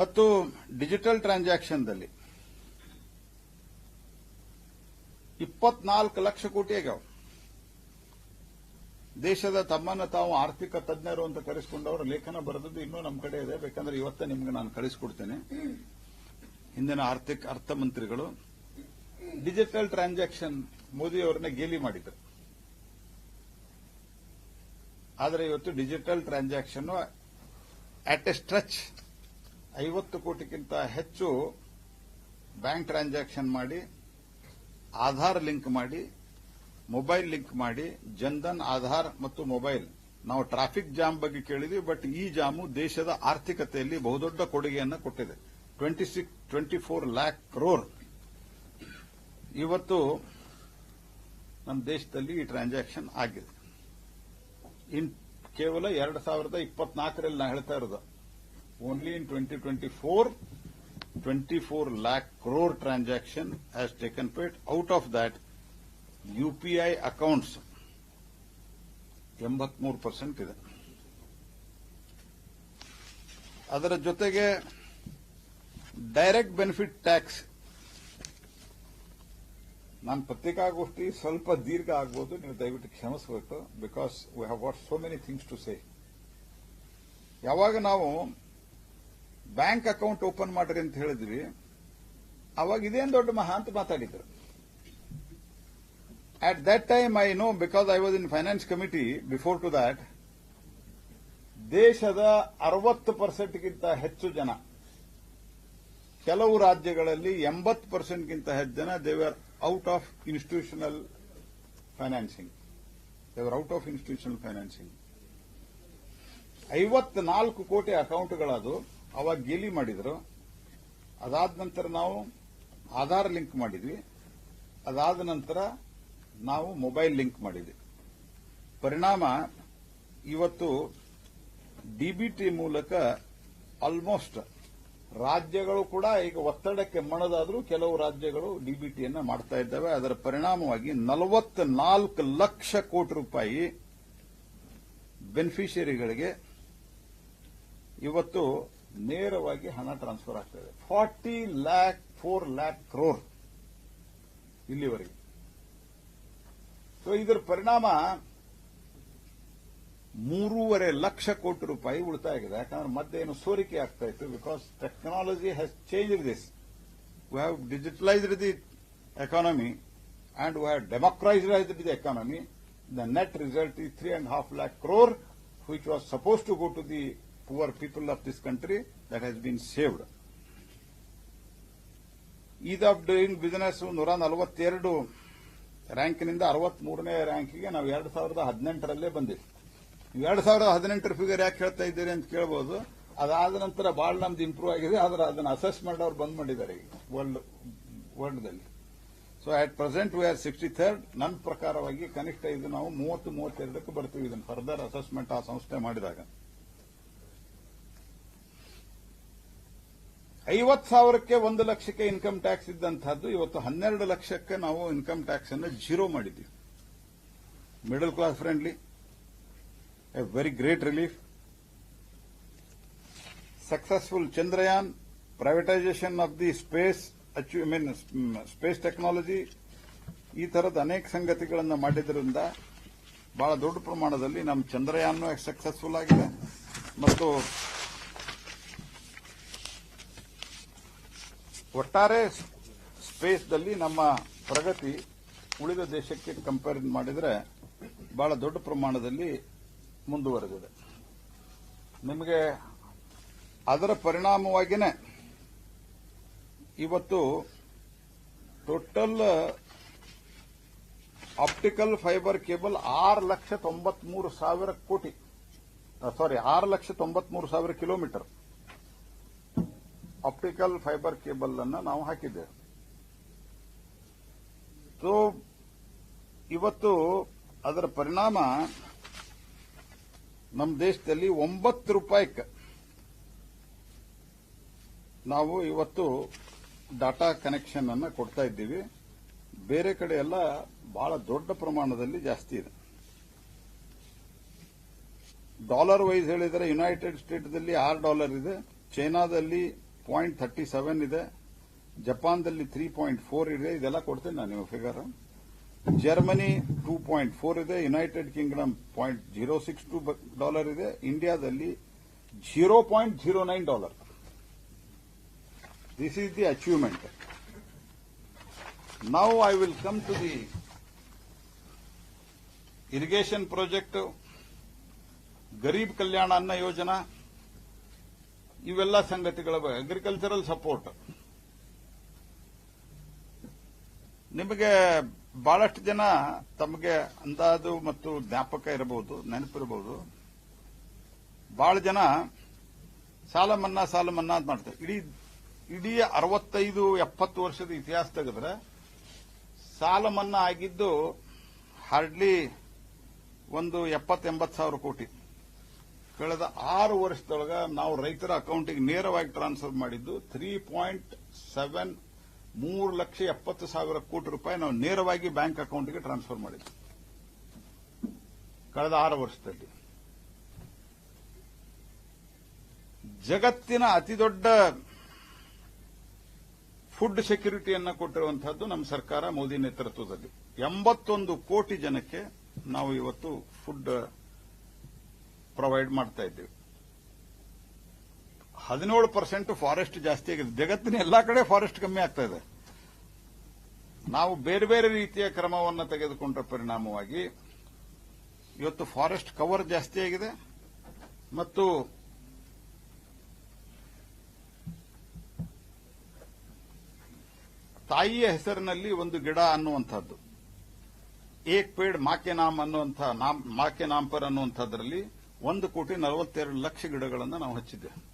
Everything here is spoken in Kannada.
ಮತ್ತು ಡಿಜಿಟಲ್ ಟ್ರಾನ್ಸಾಕ್ಷನ್ದಲ್ಲಿ ಇಪ್ಪತ್ನಾಲ್ಕು ಲಕ್ಷ ಕೋಟಿ ಆಗ್ಯಾವ. ದೇಶದ ತಮ್ಮನ್ನು ತಾವು ಆರ್ಥಿಕ ತಜ್ಞರು ಅಂತ ಕರೆಸಿಕೊಂಡವರು ಲೇಖನ ಬರೆದದ್ದು ಇನ್ನೂ ನಮ್ಮ ಕಡೆ ಇದೆ. ಬೇಕಂದ್ರೆ ಇವತ್ತೇ ನಿಮ್ಗೆ ನಾನು ಕಳಿಸ್ಕೊಡ್ತೇನೆ ಹಿಂದಿನ ಆರ್ಥಿಕ ಅರ್ಥಮಂತ್ರಿಗಳು ಡಿಜಿಟಲ್ ಟ್ರಾನ್ಸಾಕ್ಷನ್ ಮೋದಿ ಅವರನ್ನ ಗೇಲಿ ಮಾಡಿದ್ರು. ಆದರೆ ಇವತ್ತು digital transaction at a stretch ಐವತ್ತು ಕೋಟಿಗಿಂತ ಹೆಚ್ಚು ಬ್ಯಾಂಕ್ ಟ್ರಾನ್ಸಾಕ್ಷನ್ ಮಾಡಿ, ಆಧಾರ್ ಲಿಂಕ್ ಮಾಡಿ, ಮೊಬೈಲ್ ಲಿಂಕ್ ಮಾಡಿ, ಜನ್ಧನ್ ಆಧಾರ್ ಮತ್ತು ಮೊಬೈಲ್. ನಾವು ಟ್ರಾಫಿಕ್ ಜಾಮ್ ಬಗ್ಗೆ ಕೇಳಿದ್ವಿ, ಬಟ್ ಈ ಜಾಮು ದೇಶದ ಆರ್ಥಿಕತೆಯಲ್ಲಿ ಬಹುದೊಡ್ಡ ಕೊಡುಗೆಯನ್ನು ಕೊಟ್ಟಿದೆ. Twenty six twenty four lakh crore. ಇವತ್ತು ನಮ್ಮ ದೇಶದಲ್ಲಿ ಈ ಟ್ರಾನ್ಸಾಕ್ಷನ್ ಆಗಿದೆ. ಇನ್ ಕೇವಲ ಎರಡು ಸಾವಿರದ ಇಪ್ಪತ್ನಾಲ್ಕರಲ್ಲಿ ನಾ ಹೇಳ್ತಾ ಇರೋದು. Twenty four twenty four lakh crore transaction has taken place out of that UPI accounts ಎಂಬತ್ಮೂರು ಪರ್ಸೆಂಟ್ ಇದೆ. ಅದರ ಜೊತೆಗೆ ಡೈರೆಕ್ಟ್ ಬೆನಿಫಿಟ್ ಟ್ಯಾಕ್ಸ್ ನಾನು ಪತ್ರಿಕಾಗೋಷ್ಠಿ ಸ್ವಲ್ಪ ದೀರ್ಘ ಆಗ್ಬೋದು, ನೀವು ದಯವಿಟ್ಟು ಕ್ಷಮಿಸಬೇಕು because we have what so many things to say ಯಾವಾಗ ನಾವು ಬ್ಯಾಂಕ್ ಅಕೌಂಟ್ ಓಪನ್ ಮಾಡ್ರಿ ಅಂತ ಹೇಳಿದ್ವಿ ಅವಾಗ ಇದೇನು ದೊಡ್ಡ ಮಹಾ ಅಂತ ಮಾತಾಡಿದ್ರು. At that time I know because I was in finance committee before to that ದೇಶದ ಅರವತ್ತು ಪರ್ಸೆಂಟ್ಗಿಂತ ಹೆಚ್ಚು ಜನ, ಕೆಲವು ರಾಜ್ಯಗಳಲ್ಲಿ ಎಂಬತ್ತು ಪರ್ಸೆಂಟ್ಗಿಂತ ಹೆಚ್ಚು ಜನ they were out of institutional financing they were out of institutional financing ಐವತ್ನಾಲ್ಕು ಕೋಟಿ ಅಕೌಂಟ್ಗಳದು ಅವಾಗ ಗೇಲಿ ಮಾಡಿದ್ರು. ಅದಾದ ನಂತರ ನಾವು ಆಧಾರ್ ಲಿಂಕ್ ಮಾಡಿದ್ವಿ. ಅದಾದ ನಂತರ ನಾವು ಮೊಬೈಲ್ ಲಿಂಕ್ ಮಾಡಿದ್ವಿ. ಪರಿಣಾಮ ಇವತ್ತು ಡಿಬಿಟಿ ಮೂಲಕ ಆಲ್ಮೋಸ್ಟ್ ರಾಜ್ಯಗಳು ಕೂಡ ಈಗ ಒತ್ತಡಕ್ಕೆ ಮಣದಾದರೂ ಕೆಲವು ರಾಜ್ಯಗಳು ಡಿಬಿಟಿಯನ್ನ ಮಾಡ್ತಾ ಇದ್ದಾವೆ. ಅದರ ಪರಿಣಾಮವಾಗಿ ನಲವತ್ನಾಲ್ಕು ಲಕ್ಷ ಕೋಟಿ ರೂಪಾಯಿ ಬೆನಿಫಿಷಿಯರಿಗಳಿಗೆ ಇವತ್ತು ನೇರವಾಗಿ ಹಣ ಟ್ರಾನ್ಸ್ಫರ್ ಆಗ್ತಾ ಇದೆ. ಫಾರ್ಟಿ ಲ್ಯಾಕ್, ಫೋರ್ ಲ್ಯಾಕ್ ಕ್ರೋರ್ ಇಲ್ಲಿವರೆಗೆ. ಸೊ ಇದರ ಪರಿಣಾಮ ಮೂರುವರೆ ಲಕ್ಷ ಕೋಟಿ ರೂಪಾಯಿ ಉಳಿತಾಯ ಆಗಿದೆ. ಯಾಕಂದ್ರೆ ಮಧ್ಯೆ ಏನು ಸೋರಿಕೆ ಆಗ್ತಾ ಇತ್ತು. Because technology has change this we have digitalised the economy and we have democratised the economy the net result ಈ three and half lakh crore which was suppose to go poorer people of this country that has been saved ease of doing business ನೂರ ನಲವತ್ತೆರಡು ರ್ಯಾಂಕಿನಿಂದ ಅರವತ್ಮೂರನೇ ರ್ಯಾಂಕಿಗೆ ನಾವು ಎರಡು ಸಾವಿರದ ಹದಿನೆಂಟರಲ್ಲೇ ಬಂದಿವಿ. ನೀವು ಎರಡು ಸಾವಿರದ ಹದಿನೆಂಟರ ಫಿಗರ್ ಯಾಕೆ ಹೇಳ್ತಾ ಇದ್ದೀರಿ ಅಂತ ಕೇಳ್ಬೋದು. ಅದಾದ ನಂತರ ಭಾಳ ನಮ್ದು ಇಂಪ್ರೂವ್ ಆಗಿದೆ. ಆದ್ರೆ ಅದನ್ನು ಅಸೆಸ್ಮೆಂಟ್ ಅವ್ರು ಬಂದ್ ಮಾಡಿದ್ದಾರೆ ಈಗ world ವರ್ಲ್ಡ್ದಲ್ಲಿ so at present we are sixty third ನನ್ನ ಪ್ರಕಾರವಾಗಿ ಕನಿಷ್ಠ ಇದು ನಾವು ಮೂವತ್ತು ಮೂವತ್ತೆರಡಕ್ಕೆ ಬರ್ತೀವಿ ಇದನ್ನು ಫರ್ದರ್ ಅಸೆಸ್ಮೆಂಟ್ ಆ ಸಂಸ್ಥೆ ಮಾಡಿದಾಗ. ಐವತ್ ಸಾವಿರಕ್ಕೆ ಒಂದು ಲಕ್ಷಕ್ಕೆ ಇನ್ಕಮ್ ಟ್ಯಾಕ್ಸ್ ಇದ್ದಂತಹದ್ದು, ಇವತ್ತು ಹನ್ನೆರಡು ಲಕ್ಷಕ್ಕೆ ನಾವು ಇನ್ಕಮ್ ಟ್ಯಾಕ್ಸ್ ಅನ್ನು ಜೀರೋ ಮಾಡಿದ್ದೀವಿ middle class friendly a very great relief successful Chandrayaan privatisation of the space I mean space technology ಈ ತರದ ಅನೇಕ ಸಂಗತಿಗಳನ್ನು ಮಾಡಿದ್ರಿಂದ ಬಹಳ ದೊಡ್ಡ ಪ್ರಮಾಣದಲ್ಲಿ ನಮ್ಮ ಚಂದ್ರಯಾನ್ ಸಕ್ಸಸ್ಫುಲ್ ಆಗಿದೆ. ಮತ್ತು ಒಟ್ಟಾರೆ ಸ್ಪೇಸ್ದಲ್ಲಿ ನಮ್ಮ ಪ್ರಗತಿ ಉಳಿದ ದೇಶಕ್ಕೆ ಕಂಪೇರ್ ಮಾಡಿದರೆ ಬಹಳ ದೊಡ್ಡ ಪ್ರಮಾಣದಲ್ಲಿ ಮುಂದುವರೆದಿದೆ. ನಿಮಗೆ ಅದರ ಪರಿಣಾಮವಾಗಿಯೇ ಇವತ್ತು ಟೋಟಲ್ ಆಪ್ಟಿಕಲ್ ಫೈಬರ್ ಕೇಬಲ್ ಆರು ಲಕ್ಷ ತೊಂಬತ್ಮೂರು ಸಾವಿರ ಕೋಟಿ ಸಾರಿ ಆರು ಲಕ್ಷ ತೊಂಬತ್ಮೂರು ಸಾವಿರ ಕಿಲೋಮೀಟರ್ ಆಪ್ಟಿಕಲ್ ಫೈಬರ್ ಕೇಬಲ್ ಅನ್ನು ನಾವು ಹಾಕಿದ್ದೇವೆ. ಸೊ ಇವತ್ತು ಅದರ ಪರಿಣಾಮ ನಮ್ಮ ದೇಶದಲ್ಲಿ ಒಂಬತ್ತು ರೂಪಾಯಿಗೆ ನಾವು ಇವತ್ತು ಡಾಟಾ ಕನೆಕ್ಷನ್ ಅನ್ನು ಕೊಡ್ತಾ ಇದ್ದೀವಿ. ಬೇರೆ ಕಡೆ ಎಲ್ಲ ಬಹಳ ದೊಡ್ಡ ಪ್ರಮಾಣದಲ್ಲಿ ಜಾಸ್ತಿ ಇದೆ. ಡಾಲರ್ ವೈಸ್ ಹೇಳಿದರೆ ಯುನೈಟೆಡ್ ಸ್ಟೇಟ್ದಲ್ಲಿ ಆರು ಡಾಲರ್ ಇದೆ. ಚೈನಾದಲ್ಲಿ ಪಾಯಿಂಟ್ ಥರ್ಟಿ ಸೆವೆನ್ ಇದೆ. ಜಪಾನ್ದಲ್ಲಿ ತ್ರೀ ಪಾಯಿಂಟ್ ಫೋರ್ ಇದೆ. ಇದೆಲ್ಲ ಕೊಡ್ತೇನೆ ನಾನು ನಿಮಗೆ figure Germany two point four ಇದೆ. United Kingdom point zero six two dollar ಇದೆ. ಇಂಡಿಯಾದಲ್ಲಿ zero point zero nine dollar this is the achievement now I will come to the irrigation project Garib Kalyan Anna Yojana ಇವೆಲ್ಲ ಸಂಗತಿಗಳ ಅಗ್ರಿಕಲ್ಚರಲ್ ಸಪೋರ್ಟ್ ನಿಮಗೆ ಬಹಳಷ್ಟು ಜನ ತಮಗೆ ಅಂದಾಜು ಮತ್ತು ಜ್ಞಾಪಕ ಇರಬಹುದು, ನೆನಪಿರಬಹುದು. ಬಹಳ ಜನ ಸಾಲ ಮನ್ನಾ ಸಾಲ ಮನ್ನಾ ಅಂತ ಮಾಡ್ತಾರೆ. ಇಡೀ ಇಡೀ ಅರವತ್ತೈದು, ಎಪ್ಪತ್ತು ವರ್ಷದ ಇತಿಹಾಸ ತೆಗೆದ್ರೆ ಸಾಲ ಮನ್ನಾ ಆಗಿದ್ದು ಹಾರ್ಡ್ಲಿ ಒಂದು ಎಪ್ಪತ್ತೆಂಬತ್ತು ಸಾವಿರ ಕೋಟಿ. ಕಳೆದ ಆರು ವರ್ಷದೊಳಗ ನಾವು ರೈತರ ಅಕೌಂಟಿಗೆ ನೇರವಾಗಿ ಟ್ರಾನ್ಸ್ಫರ್ ಮಾಡಿದ್ದು ತ್ರೀ ಪಾಯಿಂಟ್ ಸೆವೆನ್ ಮೂರು ಲಕ್ಷ ಎಪ್ಪತ್ತು ಸಾವಿರ ಕೋಟಿ ರೂಪಾಯಿ ನಾವು ನೇರವಾಗಿ ಬ್ಯಾಂಕ್ ಅಕೌಂಟ್ಗೆ ಟ್ರಾನ್ಸ್ಫರ್ ಮಾಡಿದ್ದು. ಕಳೆದ ಆರು ವರ್ಷದಲ್ಲಿ. ಜಗತ್ತಿನ ಅತಿದೊಡ್ಡ ಫುಡ್ ಸೆಕ್ಯೂರಿಟಿಯನ್ನು ಕೊಟ್ಟಿರುವಂತಹದ್ದು ನಮ್ಮ ಸರ್ಕಾರ ಮೋದಿ ನೇತೃತ್ವದಲ್ಲಿ. ಎಂಬತ್ತೊಂದು ಕೋಟಿ ಜನಕ್ಕೆ ನಾವು ಇವತ್ತು ಫುಡ್ ಪ್ರೊವೈಡ್ ಮಾಡ್ತಾ ಇದ್ದೇವೆ. ಹದಿನೇಳು ಪರ್ಸೆಂಟ್ ಫಾರೆಸ್ಟ್ ಜಾಸ್ತಿ ಆಗಿದೆ. ಜಗತ್ತಿನ ಎಲ್ಲಾ ಕಡೆ ಫಾರೆಸ್ಟ್ ಕಮ್ಮಿ ಆಗ್ತಾ ಇದೆ. ನಾವು ಬೇರೆ ಬೇರೆ ರೀತಿಯ ಕ್ರಮವನ್ನು ತೆಗೆದುಕೊಂಡ ಪರಿಣಾಮವಾಗಿ ಇವತ್ತು ಫಾರೆಸ್ಟ್ ಕವರ್ ಜಾಸ್ತಿ ಆಗಿದೆ. ಮತ್ತು ತಾಯಿಯ ಹೆಸರಿನಲ್ಲಿ ಒಂದು ಗಿಡ ಅನ್ನುವಂಥದ್ದು. ಏಕ್ ಪೇಡ್ ಮಾಕೆ ನಾಮ್ ಅನ್ನುವಂಥ ನಾಮ್ ಮಾಕೆ ನಾಂಪರ್ ಅನ್ನುವಂಥದ್ರಲ್ಲಿ ಒಂದು ಕೋಟಿ ನಲವತ್ತೆರಡು ಲಕ್ಷ ಗಿಡಗಳನ್ನು ನಾವು ಹಚ್ಚಿದ್ದೇವೆ.